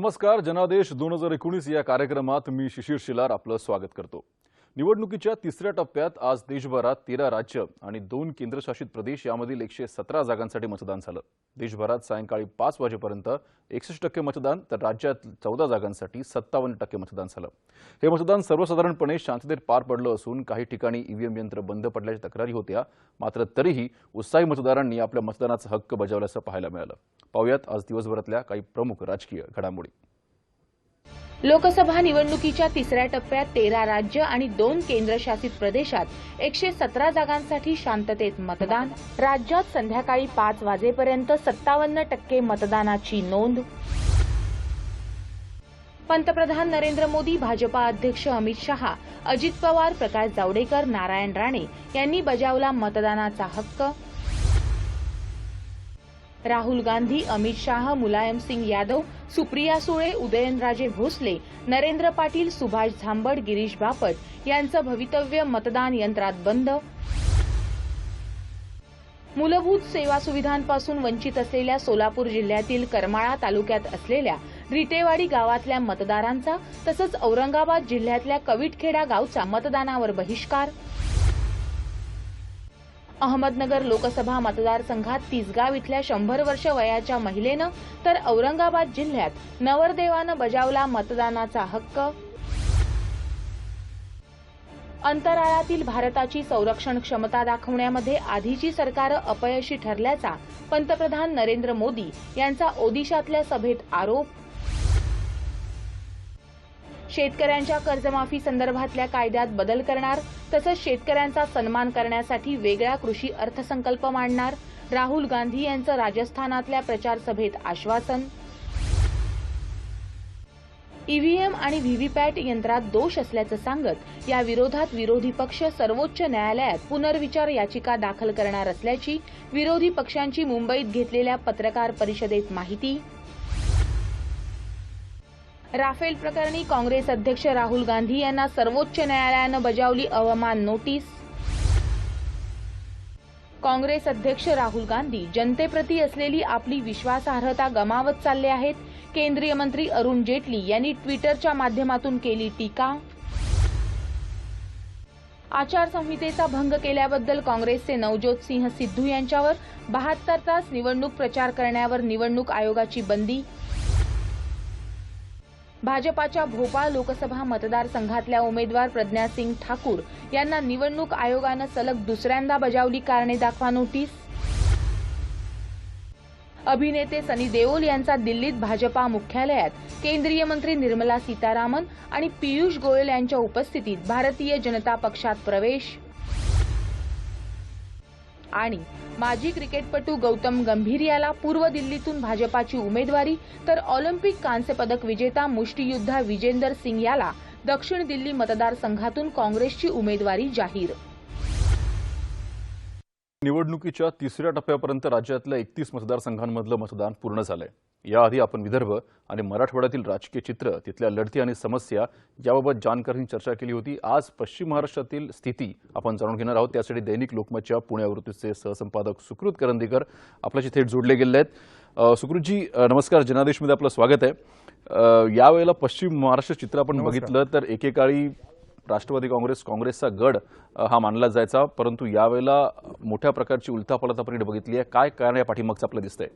नमस्कार जनादेश दोन हजार एकोणीस या कार्यक्रमात मी शिशिर शिलार आपलं स्वागत करतो. निवडणुकीच्या तिसऱ्या टप्प्यात आज देशभरात तेरा राज्य आणि दोन केंद्रशासित प्रदेश यामधील एकशे सतरा जागांसाठी मतदान झालं. देशभरात सायंकाळी पाच वाजेपर्यंत एकसष्ट टक्के मतदान तर राज्यात चौदा जागांसाठी सत्तावन्न टक्के मतदान झालं. हे मतदान सर्वसाधारणपणे शांततेत पार पडलं असून काही ठिकाणी ईव्हीएम यंत्र बंद पडल्याच्या तक्रारी होत्या. मात्र तरीही उत्साही मतदारांनी आपल्या मतदानाचा हक्क बजावल्याचं पाहायला मिळालं. पाहुयात आज दिवसभरातल्या काही प्रमुख राजकीय घडामोडी. लोकसभा निवडणुकीच्या तिसऱ्या टप्प्यात तेरा राज्य आणि दोन केंद्रशासित प्रदेशात एकशे सतरा जागांसाठी शांततेत मतदान. राज्यात संध्याकाळी पाच वाजेपर्यंत सत्तावन्न टक्के मतदानाची नोंद. पंतप्रधान नरेंद्र मोदी भाजपा अध्यक्ष अमित शहा अजित पवार प्रकाश जावडेकर नारायण राणे यांनी बजावला मतदानाचा हक्क. राहुल गांधी अमित शाह मुलायम सिंग यादव सुप्रिया सुळे उदयनराजे भोसले नरेंद्र पाटील सुभाष झांबड गिरीश बापट यांचं भवितव्य मतदान यंत्रात बंद. मूलभूत सेवा सुविधांपासून वंचित असलेल्या सोलापूर जिल्ह्यातील करमाळा तालुक्यात असलेल्या रिटेवाडी गावातल्या मतदारांचा तसंच औरंगाबाद जिल्ह्यातल्या कविटखेडा गावचा मतदानावर बहिष्कार. अहमदनगर लोकसभा मतदारसंघात तिसगाव इथल्या शंभर वर्ष वयाच्या महिलेनं तर औरंगाबाद जिल्ह्यात नवरदेवानं बजावला मतदानाचा हक्क. अंतराळातील भारताची संरक्षण क्षमता दाखवण्यामध्ये आधीची सरकार अपयशी ठरल्याचा पंतप्रधान नरेंद्र मोदी यांचा ओदिशातल्या सभेत आरोप. शेतकऱ्यांच्या कर्जमाफी संदर्भातल्या कायद्यात बदल करणार तसंच शेतकऱ्यांचा सन्मान करण्यासाठी वेगळा कृषी अर्थसंकल्प मांडणार राहुल गांधी यांचं राजस्थानातल्या प्रचार सभेत आश्वासन. ईव्हीएम आणि व्हीव्हीपॅट यंत्रात दोष असल्याचं सांगत या विरोधात विरोधी पक्ष सर्वोच्च न्यायालयात पुनर्विचार याचिका दाखल करणार असल्याची विरोधी पक्षांची मुंबईत घेतलेल्या पत्रकार परिषदेत माहिती. राफेल प्रकरणी काँग्रेस अध्यक्ष राहुल गांधी यांना सर्वोच्च न्यायालयानं बजावली अवमान नोटीस. काँग्रेस अध्यक्ष राहुल गांधी जनतेप्रती असलेली आपली विश्वासार्हता गमावत चालले आहेत. केंद्रीय मंत्री अरुण जेटली यांनी ट्विटरच्या माध्यमातून केली टीका. आचारसंहितेचा भंग केल्याबद्दल काँग्रेसचे नवज्योत सिंह सिद्धू यांच्यावर बहात्तर तास निवडणूक प्रचार करण्यावर निवडणूक आयोगाची बंदी. भाजपाच्या भोपाळ लोकसभा मतदारसंघातल्या उमेदवार प्रज्ञासिंग ठाकूर यांना निवडणूक आयोगानं सलग दुसऱ्यांदा बजावली कारणे दाखवा नोटीस. अभिनेते सनी देओल यांचा दिल्लीत भाजपा मुख्यालयात केंद्रीय मंत्री निर्मला सीतारामन आणि पियुष गोयल यांच्या उपस्थितीत भारतीय जनता पक्षात प्रवेश. आणि माजी क्रिकेटपटू गौतम गंभीर याला पूर्व दिल्लीतून भाजपाची उमेदवारी तर ऑलिम्पिक कांस्य पदक विजेता मुष्टीयुद्धा विजेंदर सिंग याला दक्षिण दिल्ली मतदारसंघातून काँग्रेसची उमेदवारी जाहीर. निवडणुकीच्या तिसऱ्या टप्प्यापर्यंत राज्यातल्या एकतीस मतदारसंघांमधलं मतदान पूर्ण झालंय. याआधी आपण विदर्भ आणि मराठवाड्यातील राजकीय चित्र तिथल्या लढती आणि समस्या याबाबत जानकरांनी चर्चा केली होती. आज पश्चिम महाराष्ट्रातील स्थिती आपण जाणून घेणार आहोत. त्यासाठी दैनिक लोकमतच्या पुणे आवृत्तीचे सहसंपादक सुकृत करंदीकर आपल्याशी थेट जोडले गेले आहेत. सुकृतजी नमस्कार. जनादेशमध्ये आपलं स्वागत आहे. यावेळेला पश्चिम महाराष्ट्र चित्र आपण बघितलं तर एकेकाळी राष्ट्रवादी काँग्रेस काँग्रेसचा गड हा मानला जायचा. परंतु यावेळेला मोठ्या प्रकारची उलथापालथ आपण बघितली आहे. काय कारण या पाठीमागचं आपलं दिसतंय?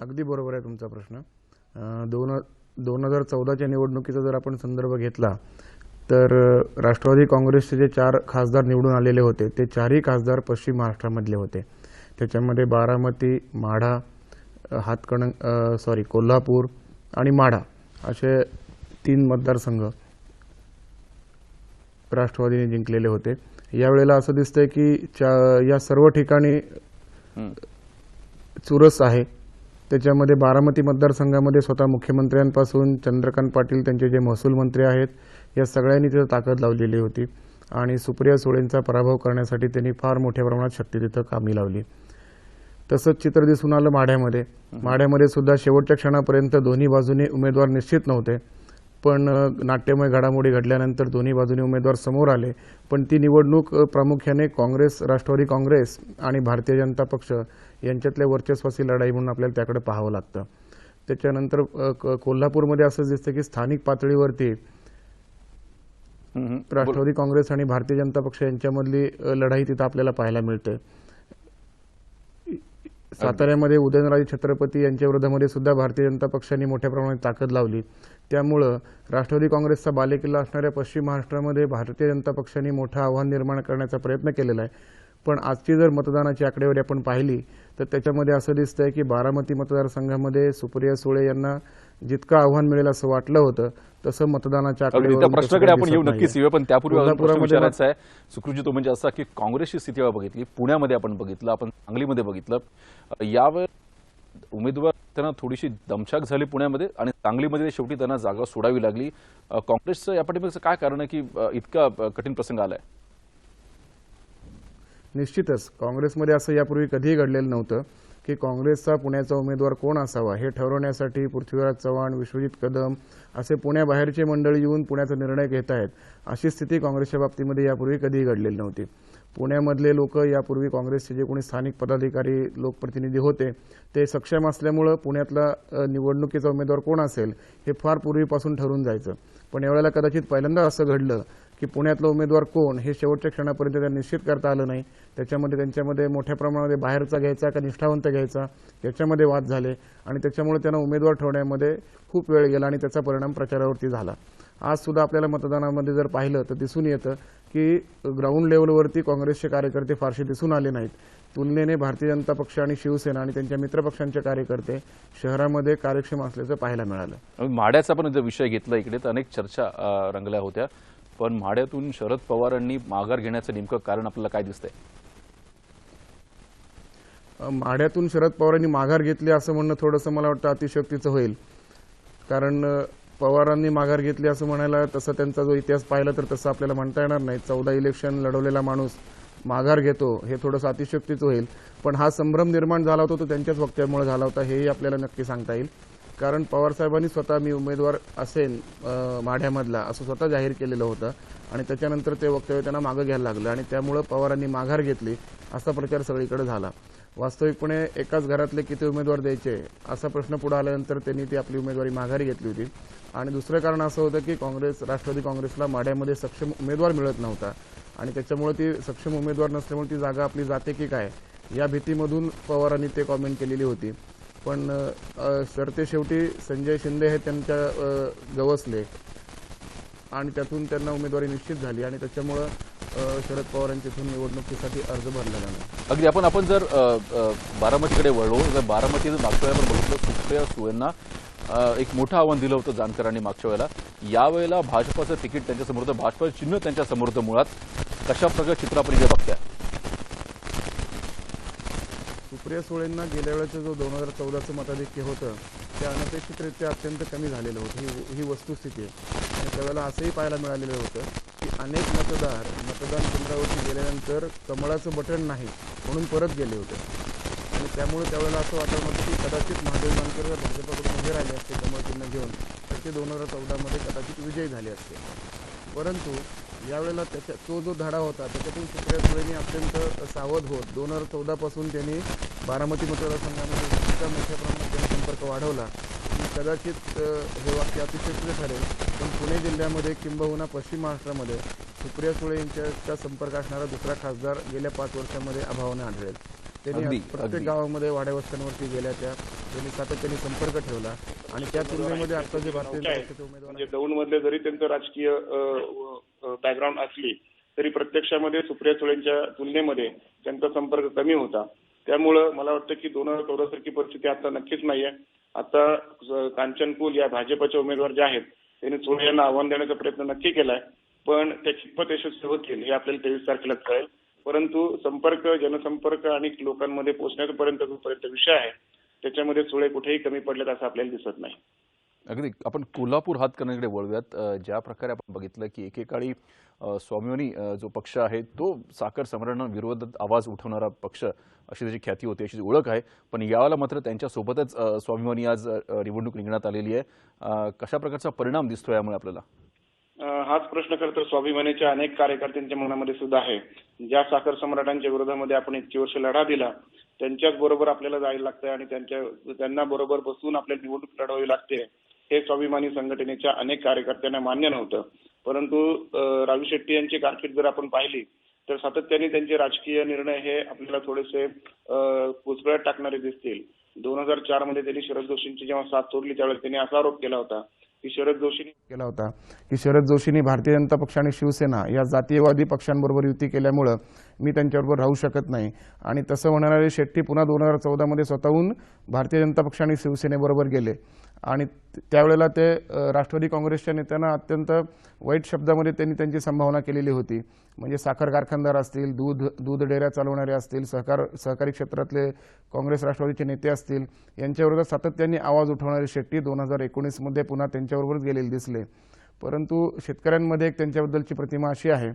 अगदी बरोबर आहे तुमचा प्रश्न. दोन दोन हजार चौदाच्या निवडणुकीचा जर आपण संदर्भ घेतला तर राष्ट्रवादी काँग्रेसचे जे चार खासदार निवडून आलेले होते ते चारही खासदार पश्चिम महाराष्ट्रामधले होते. त्याच्यामध्ये बारामती माढा हातकणंग हातकण सॉरी कोल्हापूर आणि माढा असे तीन मतदारसंघ राष्ट्रवादीने जिंकलेले होते. यावेळेला असं दिसतंय की या सर्व ठिकाणी चुरस आहे. त्याच्यामध्ये बारामती मतदारसंघामध्ये स्वतः मुख्यमंत्र्यांपासून चंद्रकांत पाटील त्यांचे जे महसूल मंत्री आहेत या सगळ्यांनी तिथं ताकद लावलेली होती. आणि सुप्रिया सुळेंचा पराभव करण्यासाठी त्यांनी फार मोठ्या प्रमाणात शक्ती तिथं कामी लावली. तसंच चित्र दिसून आलं माढ्यामध्ये. माढ्यामध्ये सुद्धा शेवटच्या क्षणापर्यंत दोन्ही बाजूने उमेदवार निश्चित नव्हते. पण नाट्यमय घडामोडी घडल्यानंतर दोन्ही बाजूने उमेदवार समोर आले. पण ती निवडणूक प्रामुख्याने काँग्रेस राष्ट्रवादी काँग्रेस आणि भारतीय जनता पक्ष यांच्यातल्या वर्चस्वाची लढाई म्हणून आपल्याला त्याकडे पाहावं लागतं. त्याच्यानंतर कोल्हापूरमध्ये असं दिसतं की स्थानिक पातळीवरती. राष्ट्रवादी काँग्रेस आणि भारतीय जनता पक्ष यांच्यामधली लढाई तिथं आपल्याला पाहायला मिळते. साताऱ्यामध्ये उदयनराजे छत्रपती यांच्या विरोधामध्ये सुद्धा भारतीय जनता पक्षाने मोठ्या प्रमाणात ताकद लावली. त्यामुळं राष्ट्रवादी काँग्रेसचा बालेकिल्ला असणाऱ्या पश्चिम महाराष्ट्रामध्ये भारतीय जनता पक्षाने मोठं आव्हान निर्माण करण्याचा प्रयत्न केलेला आहे. पण आजची जर मतदानाची आकडेवारी आपण पाहिली तर त्याच्यामध्ये असं दिसतंय की बारामती मतदारसंघामध्ये सुप्रिया सुळे यांना जितकं आव्हान मिळेल असं वाटलं होतं तसं मतदानाच्या प्रश्नाकडे आपण येऊ. नक्कीच येऊ पण त्यापूर्वी विचारायचा आहे. सुकृजी तो म्हणजे असा की काँग्रेसची स्थिती बघितली पुण्यामध्ये आपण बघितलं आपण सांगलीमध्ये बघितलं. यावर उमेदवार त्यांना थोडीशी दमछाक झाली पुण्यामध्ये आणि सांगलीमध्ये शेवटी त्यांना जागा सोडावी लागली. काँग्रेसचं या पाठीमागचं काय कारण आहे की इतका कठीण प्रसंग आलाय? निश्चितच. काँग्रेसमध्ये असं यापूर्वी कधीही घडलेलं नव्हतं की काँग्रेसचा पुण्याचा उमेदवार कोण असावा हे ठरवण्यासाठी पृथ्वीराज चव्हाण विश्वजित कदम असे पुण्याबाहेरचे मंडळी येऊन पुण्याचा निर्णय घेत आहेत अशी स्थिती काँग्रेसच्या बाबतीमध्ये यापूर्वी कधीही घडलेली नव्हती. पुण्यामधले लोक यापूर्वी काँग्रेसचे जे कोणी स्थानिक पदाधिकारी लोकप्रतिनिधी होते ते सक्षम असल्यामुळं पुण्यातला निवडणुकीचा उमेदवार कोण असेल हे फार पूर्वीपासून ठरून जायचं. पण यावेळेला कदाचित पहिल्यांदा असं घडलं की पुण्यातला उमेदवार कोण हे शेवटच्या क्षणापर्यंत त्यांना निश्चित करता आलं नाही. त्याच्यामध्ये त्यांच्यामध्ये मोठ्या प्रमाणामध्ये बाहेरचा घ्यायचा का निष्ठावंत घ्यायचा याच्यामध्ये वाद झाले. आणि त्याच्यामुळे त्यांना उमेदवार ठेवण्यामध्ये खूप वेळ गेला आणि त्याचा परिणाम प्रचारावरती झाला. आज सुद्धा आपल्याला मतदानामध्ये जर पाहिलं तर दिसून येतं की ग्राउंड लेवलवरती काँग्रेसचे कार्यकर्ते फारसे दिसून आले नाहीत. तुलनेने भारतीय जनता पक्ष आणि शिवसेना आणि त्यांच्या मित्रपक्षांचे कार्यकर्ते शहरामध्ये कार्यक्षम असल्याचं पाहायला मिळालं. माड्याचा पण जर विषय घेतला इकडे तर अनेक चर्चा रंगल्या होत्या. पण माड्यातून शरद पवारांनी माघार घेण्याचं नेमकं कारण आपल्याला काय दिसतंय? म्हाड्यातून शरद पवारांनी माघार घेतली असं म्हणणं थोडंसं मला वाटतं अतिशयोक्तीचं होईल. कारण पवारांनी माघार घेतली असं म्हणायला तसं त्यांचा जो इतिहास पाहिला तर तसं आपल्याला म्हणता येणार नाही. चौदा इलेक्शन लढवलेला माणूस माघार घेतो हे थोडंसं अतिशयोक्तीचं होईल. पण हा संभ्रम निर्माण झाला होता तो त्यांच्याच वक्त्यामुळे झाला होता हेही आपल्याला नक्की सांगता येईल. कारण पवारसाहेबांनी स्वतः मी उमेदवार असेन माढ्यामधला असं स्वतः जाहीर केलेलं होतं. आणि त्याच्यानंतर ते वक्तव्य त्यांना मागं घ्यायला लागलं. आणि त्यामुळं पवारांनी माघार घेतली असा प्रचार सगळीकडे झाला. वास्तविकपणे एकाच घरातले किती उमेदवार द्यायचे असा प्रश्न पुढे आल्यानंतर त्यांनी ती आपली उमेदवारी माघारी घेतली होती. आणि दुसरं कारण असं होतं की काँग्रेस राष्ट्रवादी काँग्रेसला माढ्यामध्ये सक्षम उमेदवार मिळत नव्हता. आणि त्याच्यामुळे ती सक्षम उमेदवार नसल्यामुळे ती जागा आपली जाते की काय या भीतीमधून पवारांनी ते कॉमेंट केलेली होती. पण सरतेशेवटी शेवटी संजय शिंदे हे त्यांच्या गवसले आणि त्यातून त्यांना उमेदवारी निश्चित झाली आणि त्याच्यामुळं शरद पवारांच्या इथून निवडणुकीसाठी अर्ज भरलेला नाही अगदी आपण आपण जर बारामतीकडे वळलो तर बारामती मागच्या वेळेला बघितलं सुप्रिया सुळेंना एक मोठं आव्हान दिलं होतं जानकरांनी मागच्या वेळेला. यावेळेला भाजपाचं तिकीट त्यांच्यासमोर होतं. भाजपाचं चिन्ह त्यांच्यासमोर होतं मुळात. कशा प्रकारे चित्र आपण इथे बघताय? सुप्रिया सुळेंना गेल्या वेळेचं जो दोन हजार चौदाचं मताधिक्य होतं ते अनपेक्षितरित्या अत्यंत कमी झालेलं होतं. ही ही वस्तुस्थिती आहे. आणि त्यावेळेला असंही पाहायला मिळालेलं होतं की अनेक मतदार मतदान केंद्रावरती गेल्यानंतर कमळाचं बटन नाही म्हणून परत गेले होते. आणि त्यामुळे त्यावेळेला असं वाटलं होतं की कदाचित महादेव मानकर जर भाजपाकडून उभे राहिले असते कमळ चिन्ह घेऊन तर ते दोन हजार चौदामध्ये कदाचित विजयी झाले असते. परंतु यावेळेला त्याच्या तो जो धडा होता त्याच्यातून सुप्रिया सुळेंनी अत्यंत सावध होत दोन हजार चौदापासून त्यांनी बारामती मतदारसंघामध्ये इतका मोठ्या प्रमाणात जनसंपर्क वाढवला आणि कदाचित हे वाक्य अतिशय ठरेल. पण पुणे जिल्ह्यामध्ये किंबहुना पश्चिम महाराष्ट्रामध्ये सुप्रिया सुळे यांच्या संपर्क असणारा दुसरा खासदार गेल्या पाच वर्षामध्ये अभावाने आढळेल. त्यांनी प्रत्येक. गावामध्ये वाड्या वस्त्यांवरती गेल्या त्या. त्यांनी सातत्याने संपर्क ठेवला. आणि त्या तुलनेमध्ये आता जे भारतीय जनता पक्षाचे उमेदवार म्हणजे दौंड मधले जरी त्यांचं राजकीय बॅकग्राऊंड असली तरी प्रत्यक्षामध्ये सुप्रिया सुळेंच्या तुलनेमध्ये त्यांचा संपर्क कमी होता. त्यामुळं मला वाटतं की दोन हजार चौदासारखी परिस्थिती आता नक्कीच नाही आहे आता कांचनकुल या भाजपचे उमेदवार जे आहेत त्यांनी चोळे यांना आव्हान देण्याचा प्रयत्न नक्की केलाय. पण ते कितपत यशस्वी होतील हे आपल्याला तेवीस तारखेला कळेल. परंतु संपर्क जनसंपर्क आणि लोकांमध्ये पोहोचण्यापर्यंत जोपर्यंत विषय आहे त्याच्यामध्ये चुळे कुठेही कमी पडलेत असं आपल्याला दिसत नाही. अगदी. आपण कोल्हापूर हातकर्णीकडे वळूयात. ज्या प्रकारे आपण बघितलं की एकेकाळी स्वाभिमानी जो पक्ष आहे तो साखर संग्रहणाविरोधात आवाज उठवणारा पक्ष अशी त्याची ख्याती होती अशी ओळख आहे. पण यावेळेला मात्र त्यांच्यासोबतच स्वाभिमानी आज निवडणूक रिंगणात आलेली आहे. कशा प्रकारचा परिणाम दिसतो यामुळे आपल्याला? हाच प्रश्न खरं तर स्वाभिमानीच्या अनेक कार्यकर्त्यांच्या मनामध्ये सुद्धा आहे. ज्या साखर सम्राटांच्या विरोधामध्ये आपण इतकी वर्ष लढा दिला त्यांच्याच बरोबर आपल्याला जायला लागतंय आणि त्यांच्या त्यांना बरोबर बसून आपल्याला निवडणूक लढवावी लागते. हे स्वाभिमानी संघटनेच्या अनेक कार्यकर्त्यांना मान्य नव्हतं. परंतु राजू शेट्टी यांची कारकीर्द जर आपण पाहिली तर सातत्याने त्यांचे राजकीय निर्णय हे आपल्याला थोडेसे अं, कुचकळ्यात टाकणारे दिसतील. दोन हजार चारमध्ये त्यांनी शरद जोशींची जेव्हा साथ सोडली त्यावेळेस त्यांनी असा आरोप केला होता की शरद जोशींनी केला होता की शरद जोशींनी भारतीय जनता पक्ष आणि शिवसेना या जातीयवादी पक्षांबरोबर युती केल्यामुळं मी त्यांच्याबरोबर राहू शकत नाही. आणि तसं होणारे शेट्टी पुन्हा दोन हजार चौदामध्ये स्वतःहून भारतीय जनता पक्ष आणि शिवसेनेबरोबर गेले. आणि त्यावेळेला ते राष्ट्रवादी काँग्रेसच्या नेत्यांना अत्यंत वाईट शब्दामध्ये त्यांनी त्यांची संभावना केलेली होती. म्हणजे साखर कारखानदार असतील दूध दूध डेऱ्या चालवणारे असतील सहकार सहकारी क्षेत्रातले काँग्रेस राष्ट्रवादीचे नेते असतील यांच्याविरोधात सातत्याने आवाज उठवणारे शेट्टी दोन हजार एकोणीसमध्ये पुन्हा त्यांच्याबरोबरच गेलेले दिसले. परंतु शेतकऱ्यांमध्ये एक त्यांच्याबद्दलची प्रतिमा अशी आहे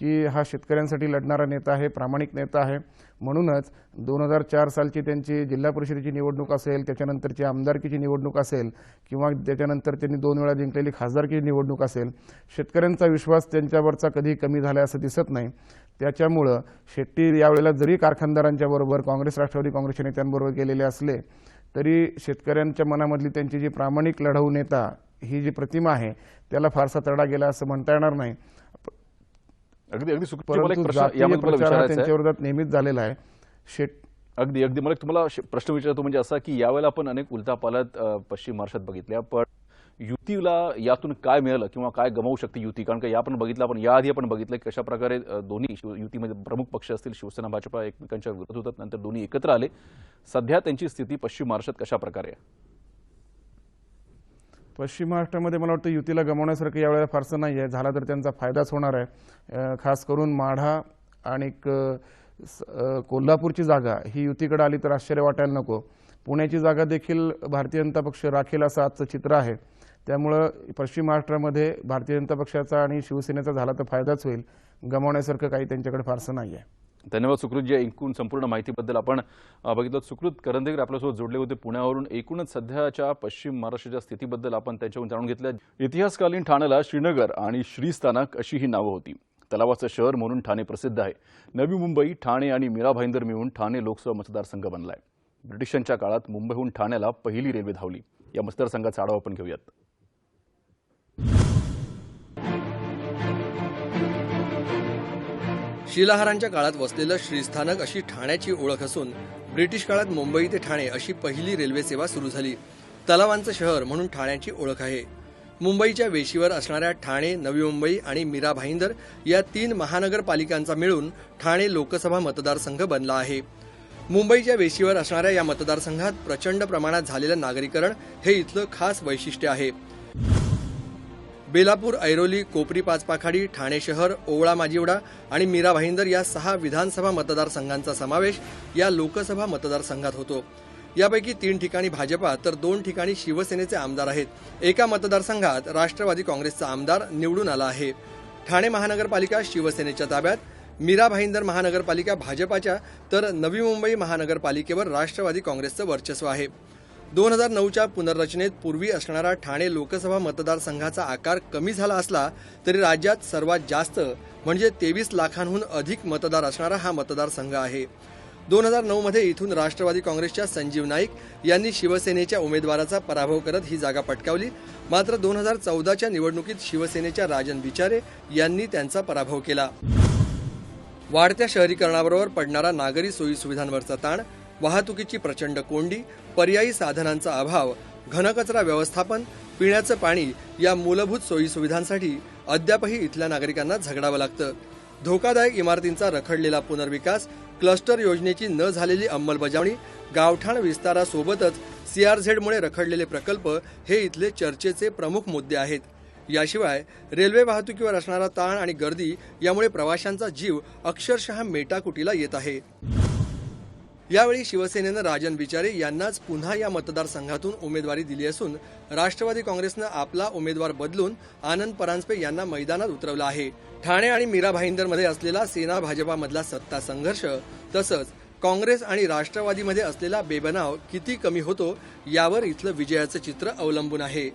की हा शेतकऱ्यांसाठी लढणारा नेता आहे प्रामाणिक नेता आहे. म्हणूनच दोन हजार चार सालची त्यांची जिल्हा परिषदेची निवडणूक असेल त्याच्यानंतरची आमदारकीची निवडणूक असेल किंवा त्याच्यानंतर त्यांनी दोन वेळा जिंकलेली खासदारकीची निवडणूक असेल शेतकऱ्यांचा विश्वास त्यांच्यावरचा कधी कमी झाला असं दिसत नाही. त्याच्यामुळं शेट्टी यावेळेला जरी कारखानदारांच्या बरोबर काँग्रेस राष्ट्रवादी काँग्रेसच्या नेत्यांबरोबर गेलेले असले तरी शेतकऱ्यांच्या मनामधली त्यांची जी प्रामाणिक लढाऊ नेता ही जी प्रतिमा आहे त्याला फारसा तडा गेला असं म्हणता येणार नाही. अगदी अगदी नेहमीच झालेला आहे. शेट अगदी अगदी. मला तुम्हाला प्रश्न विचारतो म्हणजे असा की यावेळेला आपण अनेक उलटापालट पश्चिम महाराष्ट्रात बघितल्या पण युतीला यातून काय मिळालं किंवा काय गमावू शकते युती? कारण का या आपण बघितलं आपण याआधी आपण बघितलं की कशा प्रकारे दोन्ही युतीमध्ये प्रमुख पक्ष असतील शिवसेना भाजपा एकमेकांच्या विरोधात होतात नंतर दोन्ही एकत्र आले. सध्या त्यांची स्थिती पश्चिम महाराष्ट्रात कशा प्रकारे आहे? पश्चिम महाराष्ट्रामध्ये मला वाटतं युतीला गमावण्यासारखं यावेळेला फारसं नाही आहे झाला तर त्यांचा फायदाच होणार आहे. खास करून माढा आणि कोल्हापूरची जागा ही युतीकडे आली तर आश्चर्य वाटायला नको. पुण्याची जागा देखील भारतीय जनता पक्ष राखेल असं आजचं चित्र आहे. त्यामुळं पश्चिम महाराष्ट्रामध्ये भारतीय जनता पक्षाचा आणि शिवसेनेचा झाला तर फायदाच होईल. गमावण्यासारखं काही त्यांच्याकडे फारसं नाही आहे धन्यवाद सुकृत जी एकूण संपूर्ण माहितीबद्दल आपण बघितलं. सुकृत करंदेकर आपल्यासोबत जोडले होते पुण्यावरून. एकूणच सध्याच्या पश्चिम महाराष्ट्राच्या स्थितीबद्दल आपण त्यांच्याकडून जाणून घेतलं. इतिहासकालीन ठाण्याला श्रीनगर आणि श्रीस्थानक अशी ही नावं होती. तलावाचं शहर म्हणून ठाणे प्रसिद्ध आहे. नवी मुंबई ठाणे आणि मीरा भाईंदर मिळून ठाणे लोकसभा मतदारसंघ बनलाय. ब्रिटिशांच्या काळात मुंबईहून ठाण्याला पहिली रेल्वे धावली. या मतदारसंघाचा आढावा आपण घेऊयात. शिलाहारांच्या काळात वसलेलं श्रीस्थानक अशी ठाण्याची ओळख असून ब्रिटिश काळात मुंबई ते ठाणे अशी पहिली रेल्वे सेवा सुरू झाली. तलावांचं शहर म्हणून ठाण्याची ओळख आहे. मुंबईच्या वेशीवर असणाऱ्या ठाणे नवी मुंबई आणि मीरा भाईंदर या तीन महानगरपालिकांचा मिळून ठाणे लोकसभा मतदारसंघ बनला आहे. मुंबईच्या वेशीवर असणाऱ्या या मतदारसंघात प्रचंड प्रमाणात झालेलं नागरीकरण हे इथलं खास वैशिष्ट्य आहे. बेलापूर ऐरोली कोपरी पाचपाखाडी ठाणे शहर ओवळा माजिवडा आणि मीरा भाईंदर या सहा विधानसभा मतदारसंघांचा समावेश या लोकसभा मतदारसंघात होतो. यापैकी तीन ठिकाणी भाजपा तर दोन ठिकाणी शिवसेनेचे आमदार आहेत. एका मतदारसंघात राष्ट्रवादी काँग्रेसचा आमदार निवडून आला आहे. ठाणे महानगरपालिका शिवसेनेच्या ताब्यात मीरा भाईंदर महानगरपालिका भाजपाच्या तर नवी मुंबई महानगरपालिकेवर राष्ट्रवादी काँग्रेसचं वर्चस्व आहे. दोन हजार नऊच्या पुनर्रचनेत पूर्वी असणारा ठाणे लोकसभा मतदारसंघाचा आकार कमी झाला असला तरी राज्यात सर्वात जास्त म्हणजे तेवीस लाखांहून अधिक मतदार असणारा हा मतदारसंघ आहे. दोन हजार नऊमध्ये इथून राष्ट्रवादी काँग्रेसच्या संजीव नाईक यांनी शिवसेनेच्या उमेदवाराचा पराभव करत ही जागा पटकावली. मात्र दोन हजार चौदाच्या निवडणुकीत शिवसेनेच्या राजन विचारे यांनी त्यांचा पराभव केला. वाढत्या शहरीकरणाबरोबर पडणारा नागरी सोयी सुविधांवरचा ताण वाहतुकीची प्रचंड कोंडी पर्यायी साधनांचा अभाव घनकचरा व्यवस्थापन पिण्याचं पाणी या मूलभूत सोयीसुविधांसाठी अद्यापही इथल्या नागरिकांना झगडावं लागतं. धोकादायक इमारतींचा रखडलेला पुनर्विकास क्लस्टर योजनेची न झालेली अंमलबजावणी गावठाण विस्तारासोबतच सीआरझेडमुळे रखडलेले प्रकल्प हे इथले चर्चेचे प्रमुख मुद्दे आहेत. याशिवाय रेल्वे वाहतुकीवर असणारा ताण आणि गर्दी यामुळे प्रवाशांचा जीव अक्षरशः मेटाकुटीला येत आहे. यावेळी शिवसेनेनं राजन बिचारे यांनाच पुन्हा या मतदारसंघातून उमेदवारी दिली असून राष्ट्रवादी काँग्रेसनं आपला उमेदवार बदलून आनंद परांजपे यांना मैदानात उतरवलं आहे. ठाणे आणि मीरा भाईंदरमध्ये असलेला सेना भाजपामधला सत्ता संघर्ष तसंच काँग्रेस आणि राष्ट्रवादीमध्ये असलेला बेबनाव किती कमी होतो यावर इथलं विजयाचं चित्र अवलंबून आहे.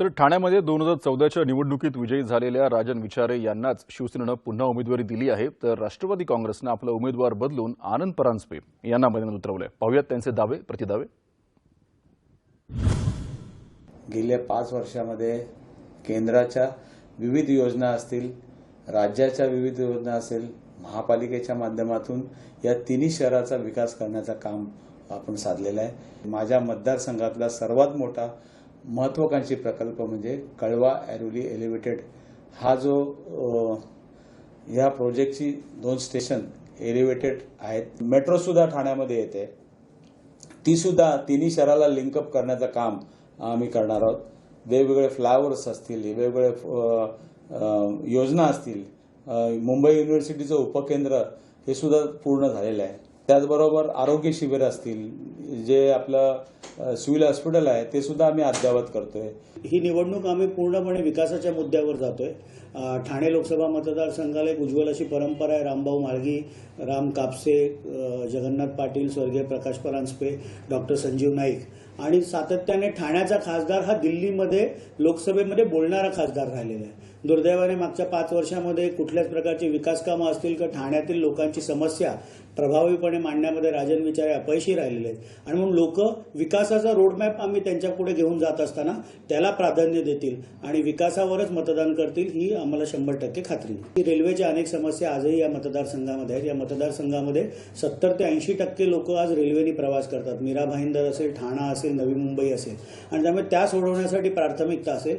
तर ठाण्यामध्ये दोन हजार चौदाच्या निवडणुकीत विजयी झालेल्या राजन विचारे यांनाच शिवसेनेनं पुन्हा उमेदवारी दिली आहे. तर राष्ट्रवादी काँग्रेसनं आपला उमेदवार बदलून आनंद परांजपे यांना मैदानात उतरवलंय. पाहूयात त्यांचे दावे प्रतिदावे. गेल्या पाच वर्षामध्ये केंद्राच्या विविध योजना असतील राज्याच्या विविध योजना असेल महापालिकेच्या माध्यमातून या तिन्ही शहराचा विकास करण्याचं काम आपण साधलेलं आहे. माझ्या मतदारसंघातला सर्वात मोठा महत्वाकांक्षी प्रकल्प म्हणजे कळवा ऐरोली एलिव्हेटेड. हा जो ह्या या प्रोजेक्टची दोन स्टेशन एलिव्हेटेड आहेत. मेट्रो सुद्धा ठाण्यामध्ये येते. ती सुद्धा तिन्ही शहराला लिंकअप करण्याचं काम आम्ही करणार आहोत. वेगवेगळे फ्लायओव्हर्स असतील वेगवेगळे योजना असतील मुंबई युनिव्हर्सिटीचं उपकेंद्र हे सुद्धा पूर्ण झालेलं आहे. त्याचबरोबर आरोग्य शिबिर असतील जे आपलं सिव्हिल हॉस्पिटल आहे ते सुद्धा आम्ही अद्ययावत करतोय. ही निवडणूक आम्ही पूर्णपणे विकासाच्या मुद्द्यावर जातोय. ठाणे लोकसभा मतदारसंघाला एक उज्ज्वल अशी परंपरा आहे. रामभाऊ माळगी राम कापसे जगन्नाथ पाटील स्वर्गीय प्रकाश परांजपे डॉक्टर संजीव नाईक आणि सातत्याने ठाण्याचा खासदार हा दिल्लीमध्ये लोकसभेमध्ये बोलणारा खासदार राहिलेला आहे. दुर्दैवाने मागच्या पाच वर्षामध्ये कुठल्याच प्रकारची विकास कामं असतील का ठाण्यातील लोकांची समस्या प्रभावीपणे मांडण्यामध्ये राजन विचारे अपयशी राहिलेले आहेत. आणि म्हणून लोक विकासाचा रोडमॅप आम्ही त्यांच्या पुढे घेऊन जात असताना त्याला प्राधान्य देतील आणि विकासावरच मतदान करतील ही आम्हाला शंभर टक्के खात्री आहे. रेल्वेच्या अनेक समस्या आजही या मतदारसंघामध्ये आहेत. या मतदारसंघामध्ये सत्तर ते ऐंशी टक्के लोक आज रेल्वेने प्रवास करतात. मीरा भाईंदर असेल ठाणा असेल नवी मुंबई असेल. आणि त्यामुळे त्या सोडवण्यासाठी प्राथमिकता असेल.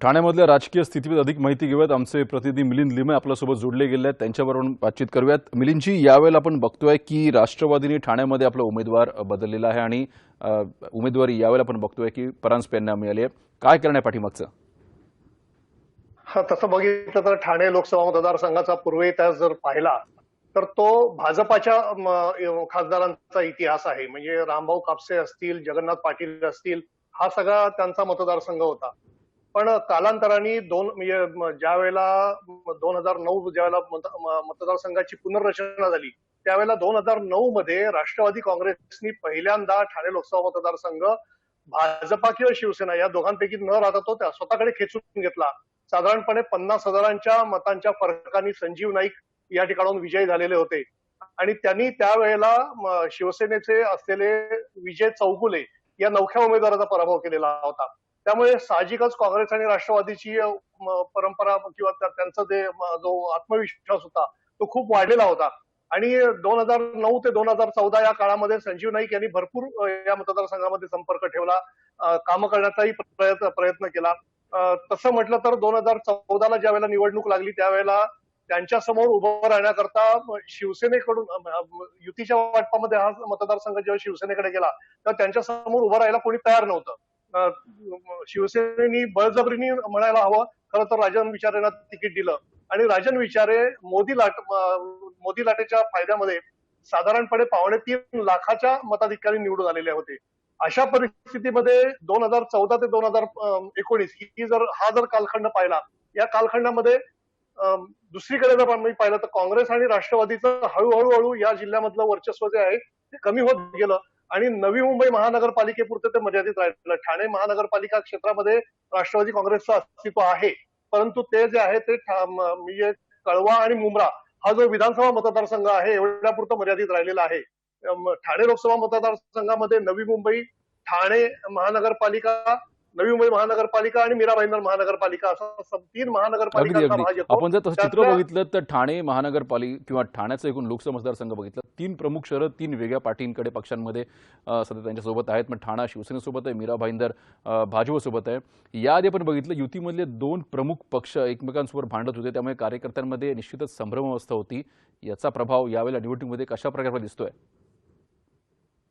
ठाण्यामधल्या राजकीय स्थितीबद्दल अधिक माहिती घेऊयात. आमचे प्रतिनिधी मिलिंद लिमे आपल्यासोबत जोडले गेले आहेत. त्यांच्याबरोबर बातचीत करूयात. मिलिंदजी यावेळेला आपण बघतोय की राष्ट्रवादीने ठाण्यामध्ये आपला उमेदवार बदललेला आहे आणि उमेदवारी यावेळेला आपण बघतोय की परांजपे यांना मिळाली आहे. काय करण्या पाठीमागचं? हा तसं बघितलं तर ठाणे लोकसभा मतदारसंघाचा पूर्व इतिहास जर पाहिला तर तो भाजपाच्या खासदारांचा इतिहास आहे. म्हणजे रामभाऊ कापसे असतील जगन्नाथ पाटील असतील हा सगळा त्यांचा मतदारसंघ होता. पण कालांतराने दोन म्हणजे ज्या वेळेला दोन हजार नऊ ज्यावेळेला मतदारसंघाची पुनर्रचना झाली त्यावेळेला दोन हजार नऊ मध्ये राष्ट्रवादी काँग्रेसनी पहिल्यांदा ठाणे लोकसभा मतदारसंघ भाजपा किंवा शिवसेना या दोघांपैकी न राहता तो त्या स्वतःकडे खेचून घेतला. साधारणपणे पन्नास हजारांच्या मतांच्या फरकाने संजीव नाईक या ठिकाणाहून विजयी झालेले होते. आणि त्यांनी त्यावेळेला शिवसेनेचे असलेले विजय चौगुले या नवख्या उमेदवाराचा पराभव केलेला होता. त्यामुळे साहजिकच काँग्रेस आणि राष्ट्रवादीची परंपरा किंवा त्यांचा जे जो आत्मविश्वास होता तो खूप वाढलेला होता. आणि दोन हजार नऊ ते दोन हजार चौदा या काळामध्ये संजीव नाईक यांनी भरपूर या मतदारसंघामध्ये संपर्क ठेवला कामं करण्याचाही प्रयत्न प्रयत्न केला. तसं म्हटलं तर दोन हजार चौदाला ज्या वेळेला निवडणूक लागली त्यावेळेला त्यांच्यासमोर उभं राहण्याकरता शिवसेनेकडून युतीच्या वाटपामध्ये हा मतदारसंघ जेव्हा शिवसेनेकडे गेला तेव्हा त्यांच्यासमोर उभं राहायला कोणी तयार नव्हतं. शिवसेनेनी बळजबरीने म्हणायला हवं. खरं तर राजन विचारेंना तिकीट दिलं. आणि राजन विचारे मोदी लाट मोदी लाटेच्या फायद्यामध्ये साधारणपणे पावणे तीन लाखाच्या मताधिकारी निवडून आलेले होते. अशा परिस्थितीमध्ये दोन हजार चौदा ते दोन हजार एकोणीस ही जर हा जर कालखंड पाहिला या कालखंडामध्ये दुसरीकडे जर आम्ही पाहिलं तर काँग्रेस आणि राष्ट्रवादीचं हळूहळू हळू या जिल्ह्यामधलं वर्चस्व जे आहे ते कमी होत गेलं. आणि नवी मुंबई महानगरपालिकेपुरते ते मर्यादित राहिलं. ठाणे महानगरपालिका क्षेत्रामध्ये राष्ट्रवादी काँग्रेसचं अस्तित्व आहे. परंतु ते जे आहे ते म्हणजे कळवा आणि मुंब्रा हा जो विधानसभा मतदारसंघ आहे एवढ्यापुरतं मर्यादित राहिलेला आहे. ठाणे लोकसभा मतदारसंघामध्ये नवी मुंबई ठाणे महानगरपालिका नवी मुंबई महानगरपालिका आणि मीरा भाईंदर महानगरपालिका असं तीन भाग येतो आपण जर तसं चित्र बघितलं तर ठाणे महानगरपालिका किंवा ठाण्याचं एकूण लोकसभा मतदारसंघ बघितलं तीन प्रमुख शहरं तीन वेगळ्या पार्टींकडे पक्षांमध्ये सध्या त्यांच्यासोबत आहेत. मग ठाणा शिवसेनेसोबत आहे मीरा भाईंदर भाजपसोबत आहे. याआधी आपण बघितलं युतीमधले दोन प्रमुख पक्ष एकमेकांसोबत भांडत होते. त्यामुळे कार्यकर्त्यांमध्ये निश्चितच संभ्रम अवस्था होती. याचा प्रभाव यावेळेला निवडणुकीमध्ये कशा प्रकारे दिसतोय?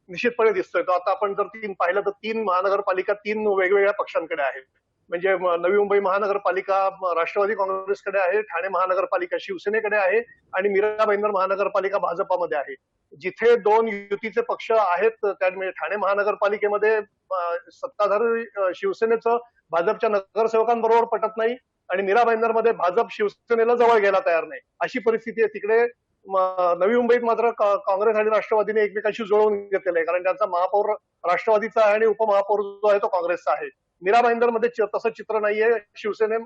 निश्चितपणे दिसतोय. तो आता आपण जर तीन पाहिलं तर तीन महानगरपालिका तीन वेगवेगळ्या पक्षांकडे आहेत. म्हणजे नवी मुंबई महानगरपालिका राष्ट्रवादी काँग्रेसकडे आहे ठाणे महानगरपालिका शिवसेनेकडे आहे आणि मीरा भाईंदर महानगरपालिका भाजपामध्ये आहे. जिथे दोन युतीचे पक्ष आहेत त्यामुळे म्हणजे ठाणे महानगरपालिकेमध्ये सत्ताधारी शिवसेनेचं भाजपच्या नगरसेवकांबरोबर पटत नाही आणि मीरा भाईंदरमध्ये भाजप शिवसेनेला जवळ घ्यायला तयार नाही. अशी परिस्थिती आहे तिकडे. नवी मुंबईत मात्र काँग्रेस आणि राष्ट्रवादीने एकमेकांशी जुळवून घेतलेलं आहे. कारण त्यांचा महापौर राष्ट्रवादीचा आहे आणि उपमहापौर जो आहे तो काँग्रेसचा आहे. मीरा भाईंदरमध्ये तसं चित्र नाहीये. शिवसेने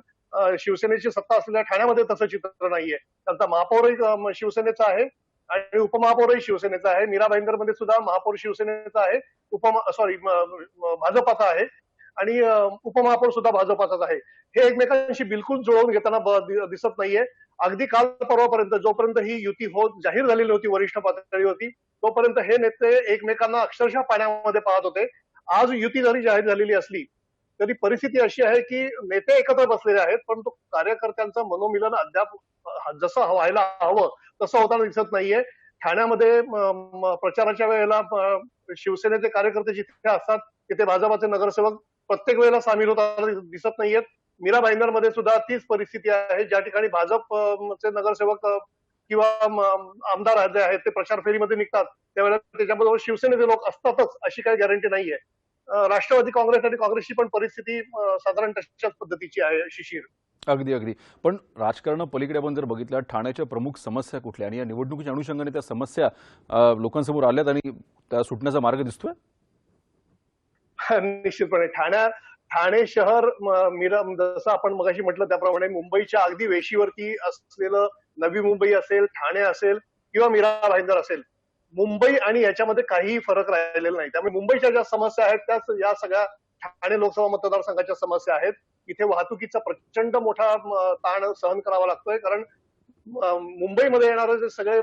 शिवसेनेची सत्ता असलेल्या ठाण्यामध्ये तसं चित्र नाहीये. त्यांचा महापौरही शिवसेनेचा आहे आणि उपमहापौरही शिवसेनेचा आहे. मीरा भाईंदरमध्ये सुद्धा महापौर शिवसेनेचा आहे. उपमा सॉरी भाजपाचा आहे. आणि उपमहापौर सुद्धा भाजपाचाच आहे. हे एकमेकांशी बिलकुल जुळवून घेताना दिसत नाहीये. अगदी काल परवापर्यंत जोपर्यंत ही युती होत जाहीर झालेली होती वरिष्ठ पातळीवरती तोपर्यंत हे नेते एकमेकांना अक्षरशः पाण्यामध्ये पाहत होते. आज युती जरी जाहीर झालेली असली तरी परिस्थिती अशी आहे की नेते एकत्र बसलेले आहेत परंतु कार्यकर्त्यांचं मनोमिलन अद्याप जसं व्हायला हवं तसं होताना दिसत नाहीये. ठाण्यामध्ये प्रचाराच्या वेळेला शिवसेनेचे कार्यकर्ते जिथे असतात तिथे भाजपाचे नगरसेवक प्रत्येक वेळेला सामील होताना दिसत नाहीयेत. मीरा भाईंदरमध्ये सुद्धा तीच परिस्थिती आहे. ज्या ठिकाणी भाजपचे नगरसेवक किंवा आमदार जे आहेत ते प्रचार फेरीमध्ये निघतात. त्यावेळेला त्याच्याबरोबर शिवसेनेचे लोक असतातच अशी काही गॅरंटी नाहीये. राष्ट्रवादी काँग्रेस आणि काँग्रेसची पण परिस्थिती साधारण तशाच पद्धतीची आहे शिशीर अगदी अगदी. पण राजकारण पलीकडे आपण जर बघितलं ठाण्याच्या प्रमुख समस्या कुठल्या? आणि या निवडणुकीच्या अनुषंगाने त्या समस्या लोकांसमोर आल्यात आणि त्या सुटण्याचा मार्ग दिसतोय? निश्चितपणे. ठाण्या ठाणे शहर म- जसं आपण मगाशी म्हटलं त्याप्रमाणे मुंबईच्या अगदी वेशीवरती असलेलं नवी मुंबई असेल ठाणे असेल किंवा मीरा भाईंदर असेल मुंबई आणि याच्यामध्ये काहीही फरक राहिलेला नाही. त्यामुळे मुंबईच्या ज्या समस्या आहेत त्याच या सगळ्या ठाणे लोकसभा मतदारसंघाच्या समस्या आहेत. इथे वाहतुकीचा प्रचंड मोठा ताण सहन करावा लागतोय. कारण मुंबईमध्ये येणारे जे सगळे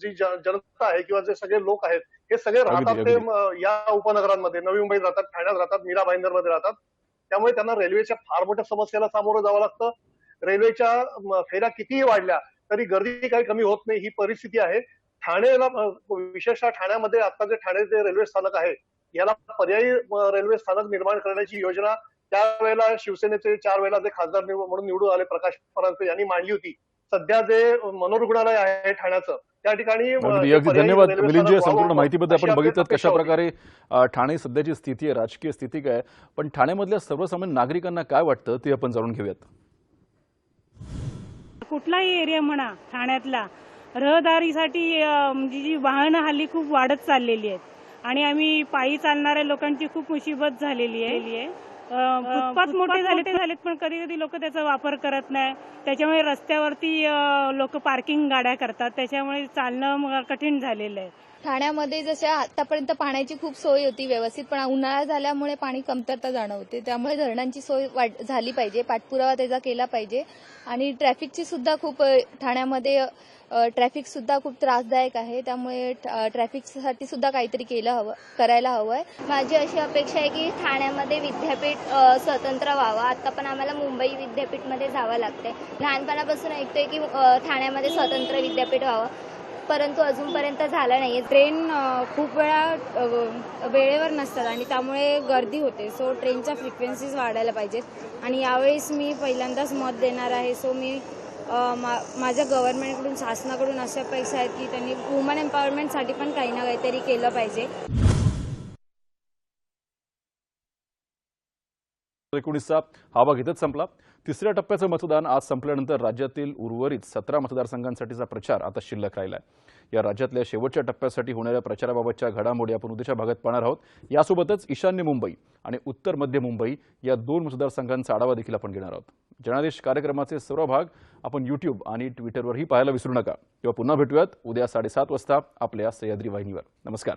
जी जनता आहे किंवा जे सगळे लोक आहेत हे सगळे राहतात ते या उपनगरांमध्ये. नवी मुंबईत राहतात ठाण्यात राहतात मीरा भाईंदरमध्ये राहतात. त्यामुळे त्यांना रेल्वेच्या फार मोठ्या समस्येला सामोरं जावं लागतं. रेल्वेच्या फेऱ्या कितीही वाढल्या तरी गर्दी काही कमी होत नाही ही परिस्थिती आहे. ठाणेला विशेषतः ठाण्यामध्ये आता जे ठाणे जे रेल्वे स्थानक आहे याला पर्यायी रेल्वे स्थानक निर्माण करण्याची योजना त्यावेळेला शिवसेनेचे चार वेळेला जे खासदार म्हणून निवडून आले प्रकाश परांजपे यांनी मांडली होती. सध्या जे मनोरुग्णालय आहे ठाण्याचं त्या ठिकाणी हे पर्यायी धन्यवाद रेल्वे मिलिंद स्थानक संपूर्ण माहितीबद्दल आपण बघितलं कशा. प्रकारे ठाणे सध्याची स्थिती आहे राजकीय स्थिती काय. पण ठाण्यामधल्या सर्वसामान्य नागरिकांना काय वाटतं ते आपण जाणून घेऊयात कुठलाही एरिया म्हणा ठाण्यातला रहदारीसाठी म्हणजे जी वाहनं हल्ली खूप वाढत चाललेली आहेत आणि आम्ही पायी चालणाऱ्या लोकांची खूप मुसीबत झालेली आहे फुटपाथ मोठे झाले झालेत पण कधी कधी लोक त्याचा वापर करत नाही. त्याच्यामुळे रस्त्यावरती लोक पार्किंग गाड्या करतात. त्याच्यामुळे चालणं कठीण झालेलं आहे. ठाण्यामध्ये जशा आतापर्यंत पाण्याची खूप सोय होती व्यवस्थित पण उन्हाळा झाल्यामुळे पाणी कमतरता जाणवते. त्यामुळे धरणांची सोय झाली पाहिजे पाठपुरावा त्याचा केला पाहिजे. आणि ट्रॅफिकची सुद्धा खूप ठाण्यामध्ये ट्रॅफिक सुद्धा खूप त्रासदायक आहे. त्यामुळे ट्रॅफिकसाठी सुद्धा काहीतरी केलं हवं करायला हवं आहे माझी अशी अपेक्षा आहे की ठाण्यामध्ये विद्यापीठ स्वतंत्र व्हावं. आता पण आम्हाला मुंबई विद्यापीठमध्ये जावं लागते लहानपणापासून ऐकतोय की ठाण्यामध्ये स्वतंत्र विद्यापीठ व्हावं. परंतु अजूनपर्यंत झालं नाही ट्रेन खूप वेळा वेळेवर नसतात आणि त्यामुळे गर्दी होते. सो ट्रेनच्या फ्रिक्वेन्सीज वाढायला पाहिजेत. आणि यावेळेस मी पहिल्यांदाच मत देणार आहे. सो मी मा- माझ्या गव्हर्नमेंटकडून शासनाकडून अशा अपेक्षा आहेत की त्यांनी वुमन एम्पॉवरमेंटसाठी पण काही ना काहीतरी केलं पाहिजे. एकोणीसचा हा भाग इथंच संपला. तिसऱ्या टप्प्याचं मतदान आज संपल्यानंतर राज्यातील उर्वरित सतरा मतदारसंघांसाठीचा प्रचार आता शिल्लक राहिला आहे या राज्यातल्या शेवटच्या टप्प्यासाठी होणाऱ्या प्रचाराबाबतच्या घडामोडी आपण उद्याच्या भागात पाहणार आहोत. यासोबतच ईशान्य मुंबई आणि उत्तर मध्य मुंबई या दोन मतदारसंघांचा आढावा देखील आपण घेणार आहोत. जनादेश कार्यक्रमाचे सर्व भाग आपण युट्यूब आणि ट्विटरवरही पाहायला विसरू नका. तेव्हा पुन्हा भेटूयात उद्या साडेसात वाजता आपल्या सह्याद्री वाहिनीवर. नमस्कार.